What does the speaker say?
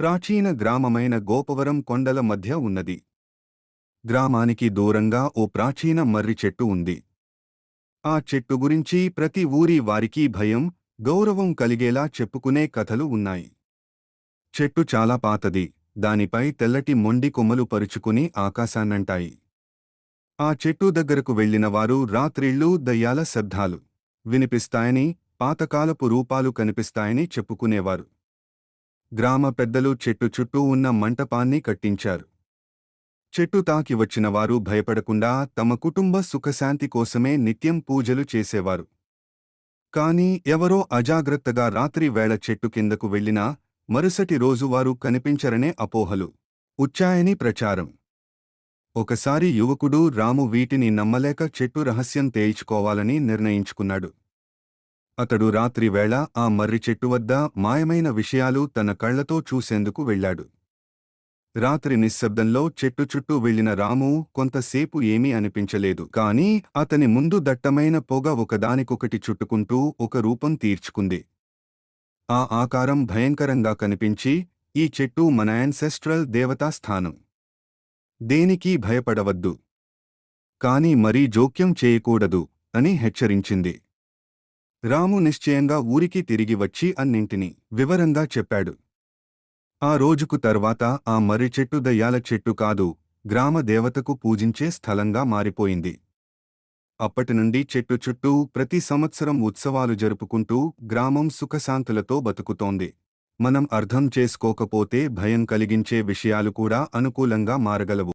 ప్రాచీన గ్రామమైన గోపవరం కొండల మధ్య ఉన్నది. గ్రామానికి దూరంగా ఓ ప్రాచీన మర్రి చెట్టు ఉంది. ఆ చెట్టు గురించి ప్రతి ఊరి వారికి భయం గౌరవం కలిగేలా చెప్పుకునే కథలు ఉన్నాయి. చెట్టు చాలా పాతది దానిపై తెల్లటి మొండి కొమ్మలు పరుచుకుని ఆకాశాన్నంటాయి. ఆ చెట్టు దగ్గరకు వెళ్ళిన వారు రాత్రిళ్ళూ దయ్యాల శబ్దాలు. వినిపిస్తాయని పాతకాలపు రూపాలు కనిపిస్తాయని చెప్పుకునేవారు. గ్రామ పెద్దలు చెట్టు చుట్టూ ఉన్న మంటపాన్ని కట్టించారు. చెట్టు తాకి వచ్చిన వారు భయపడకుండా తమ కుటుంబ సుఖశాంతి కోసమే నిత్యం పూజలు చేసేవారు. కాని ఎవరో అజాగ్రత్తగా రాత్రి వేళ చెట్టు కిందకు వెళ్ళినా మరుసటి రోజు వారు కనిపించరనే అపోహలు. ఉచ్చాయని ప్రచారం. ఒకసారి యువకుడు రాము వీటిని నమ్మలేక చెట్టు రహస్యం తేల్చుకోవాలని నిర్ణయించుకున్నాడు. అతడు రాత్రి వేళ ఆ మర్రి చెట్టు వద్ద మాయమైన విషయాలు తన కళ్ళతో చూసేందుకు వెళ్ళాడు. రాత్రి నిశ్శబ్దంలో చెట్టు చుట్టూ వెళ్ళిన రాము కొంతసేపు ఏమీ అనిపించలేదు కాని అతని ముందు దట్టమైన పొగ ఒకదానికొకటి చుట్టుకుంటూ ఒక రూపం తీర్చుకుంది. ఆ ఆకారం భయంకరంగా కనిపించి ఈ చెట్టు మన యాన్సెస్ట్రల్ దేవతా స్థానం దేనికీ భయపడవద్దు. కాని మరీ జోక్యం చేయకూడదు అని హెచ్చరించింది. రాము నిశ్చయంగా ఊరికి తిరిగి వచ్చి అన్నింటినీ వివరంగా చెప్పాడు. ఆ రోజుకు తర్వాత ఆ మర్రి చెట్టు దయ్యాల చెట్టు కాదు గ్రామ దేవతకు పూజించే స్థలంగా మారిపోయింది. అప్పటినుండి చెట్టు చుట్టూ ప్రతి సంవత్సరం ఉత్సవాలు జరుపుకుంటూ గ్రామం సుఖశాంతులతో బతుకుతోంది. మనం అర్థం చేసుకోకపోతే భయం కలిగించే విషయాలు కూడా అనుకూలంగా మారగలవు.